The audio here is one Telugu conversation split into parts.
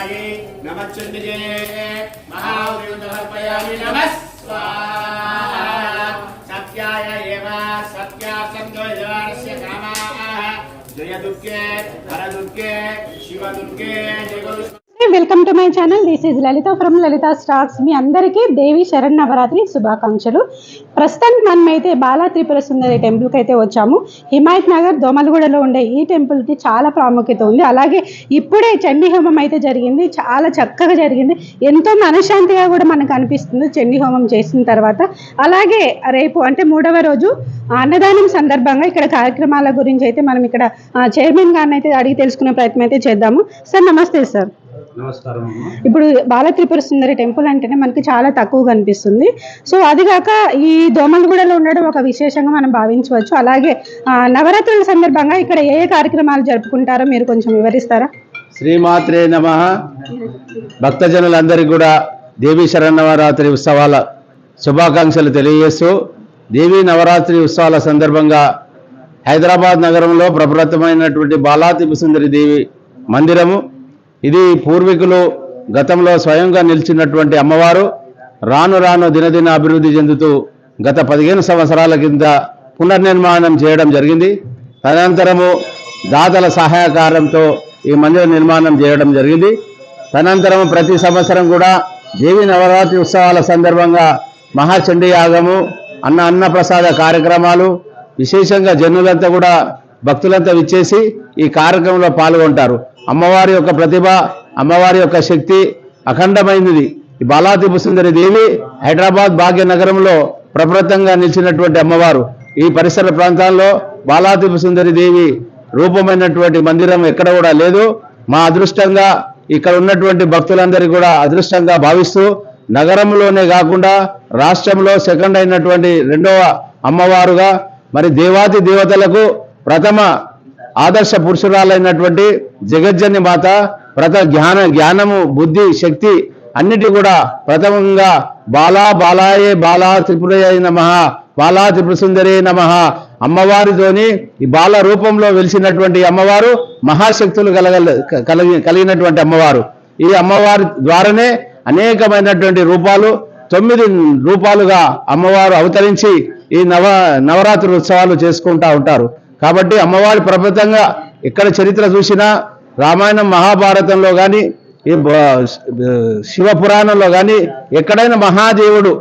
మహాకాళి నమచ్చుండిజే మహాదేవి సమర్పయామి నమ సత్యాయ ఏవ సత్యాసంతోష కామా జయ దుఃఖే హర దుఃఖే శివ దుఃఖే జగదు welcome to my channel. This is Lalitha from Lalitha stocks మీ అందరికీ దేవి శరణ్ నవరాత్రి శుభాకాంక్షలు. ప్రస్తుతానికి మనం అయితే బాలా త్రిపుర సుందరి టెంపుల్కి అయితే వచ్చాము. హిమాయత్ నగర్ దోమలగూడలో ఉండే ఈ టెంపుల్కి చాలా ప్రాముఖ్యత ఉంది. అలాగే ఇప్పుడే చండీ హోమం అయితే జరిగింది. చాలా చక్కగా జరిగింది. ఎంతో మనశ్శాంతిగా కూడా మనకు అనిపిస్తుంది చండీ హోమం చేసిన తర్వాత. అలాగే రేపు అంటే మూడవ రోజు అన్నదానం సందర్భంగా ఇక్కడ కార్యక్రమాల గురించి అయితే మనం ఇక్కడ చైర్మన్ గారిని అయితే అడిగి తెలుసుకునే ప్రయత్నం అయితే చేద్దాము. సార్ నమస్తే సార్. ఇప్పుడు బాల త్రిపుర సుందరి టెంపుల్ అంటేనే మనకి చాలా తక్కువ కనిపిస్తుంది. సో అది కాక ఈ దోమలగూడలో ఉండడం ఒక విశేషంగా మనం భావించవచ్చు. అలాగే నవరాత్రుల సందర్భంగా ఇక్కడ ఏ ఏ కార్యక్రమాలు జరుపుకుంటారో మీరు కొంచెం వివరిస్తారా? శ్రీమాత్రే నమ. భక్తజనులందరికీ కూడా దేవీ శరన్నవరాత్రి ఉత్సవాల శుభాకాంక్షలు తెలియజేస్తూ దేవీ నవరాత్రి ఉత్సవాల సందర్భంగా హైదరాబాద్ నగరంలో ప్రప్రతమైనటువంటి బాలాతిపు సుందరి దేవి మందిరము ఇది పూర్వీకులు గతంలో స్వయంగా నిలిచినటువంటి అమ్మవారు రాను రాను దినదిన అభివృద్ధి చెందుతూ గత పదిహేను సంవత్సరాల కింద పునర్నిర్మాణం చేయడం జరిగింది. తదనంతరము దాతల సహాయకారంతో ఈ మందిర నిర్మాణం చేయడం జరిగింది. తదనంతరం ప్రతి సంవత్సరం కూడా దేవి నవరాత్రి ఉత్సవాల సందర్భంగా మహాచండీ యాగము అన్న అన్నప్రసాద కార్యక్రమాలు విశేషంగా జనులంతా కూడా భక్తులంతా విచ్చేసి ఈ కార్యక్రమంలో పాల్గొంటారు. అమ్మవారి యొక్క ప్రతిభ అమ్మవారి యొక్క శక్తి అఖండమైనది ఈ బాలాతిపు సుందరి దేవి హైదరాబాద్ భాగ్యనగరంలో ప్రప్రతంగా నిలిచినటువంటి అమ్మవారు. ఈ పరిసర ప్రాంతాల్లో బాలాతిపు సుందరి దేవి రూపమైనటువంటి మందిరం ఎక్కడ కూడా లేదు. మా అదృష్టంగా ఇక్కడ ఉన్నటువంటి భక్తులందరి కూడా అదృష్టంగా భావిస్తూ నగరంలోనే కాకుండా రాష్ట్రంలో సెకండ్ అయినటువంటి రెండవ అమ్మవారుగా మరి దేవాతి దేవతలకు ప్రథమ ఆదర్శ పురుషురాలైనటువంటి జగజ్జని మాత ప్రత జ్ఞాన జ్ఞానము బుద్ధి శక్తి అన్నిటి కూడా ప్రథమంగా బాలా బాలాయే బాలా త్రిపురయ నమ బాలా త్రిపుర సుందరే నమ అమ్మవారితోని ఈ బాల రూపంలో వెలిసినటువంటి అమ్మవారు మహాశక్తులు కలగల కలిగి కలిగినటువంటి అమ్మవారు. ఈ అమ్మవారి ద్వారానే అనేకమైనటువంటి రూపాలు తొమ్మిది రూపాలుగా అమ్మవారు అవతరించి ఈ నవ నవరాత్రి ఉత్సవాలు చేసుకుంటా ఉంటారు. కాబట్టి అమ్మవారి ప్రపంచంగా ఎక్కడ చరిత్ర చూసినా రామాయణం మహాభారతంలో కానీ ఈ శివపురాణంలో శివ పురాణంలో కానీ ఎక్కడైనా మహాదేవుడు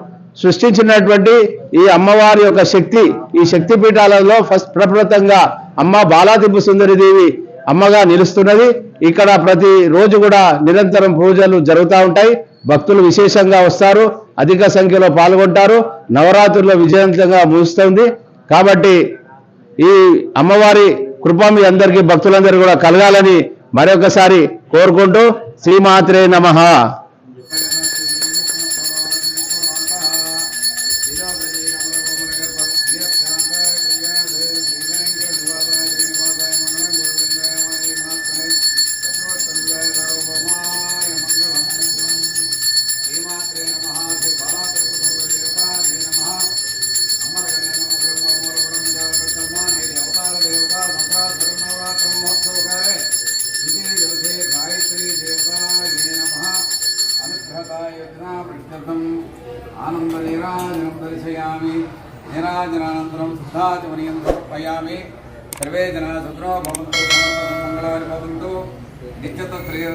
సృష్టించినటువంటి ఈ అమ్మవారి యొక్క శక్తి ఈ శక్తి పీఠాలలో ఫస్ట్ ప్రప్రతంగా అమ్మ బాలాదిబ్బు సుందరి దేవి అమ్మగా నిలుస్తున్నది. ఇక్కడ ప్రతి రోజు కూడా నిరంతరం పూజలు జరుగుతూ ఉంటాయి. భక్తులు విశేషంగా వస్తారు. అధిక సంఖ్యలో పాల్గొంటారు. నవరాత్రుల్లో విజయవంతంగా ముగుస్తుంది. కాబట్టి ఈ అమ్మవారి కృప మీ అందరికీ భక్తులందరూ కూడా కలగాలని మరొకసారి కోరుకుంటూ శ్రీమాత్రే నమః. ఆనందనీరాజనం నిరాజనానంతరం నీరాజనానంతరం శుద్ధాచమనీయం సమర్పయామి సర్వే జనా సుఖనో భవంతు సమస్తం భవంతు నిత్యత శ్రేయ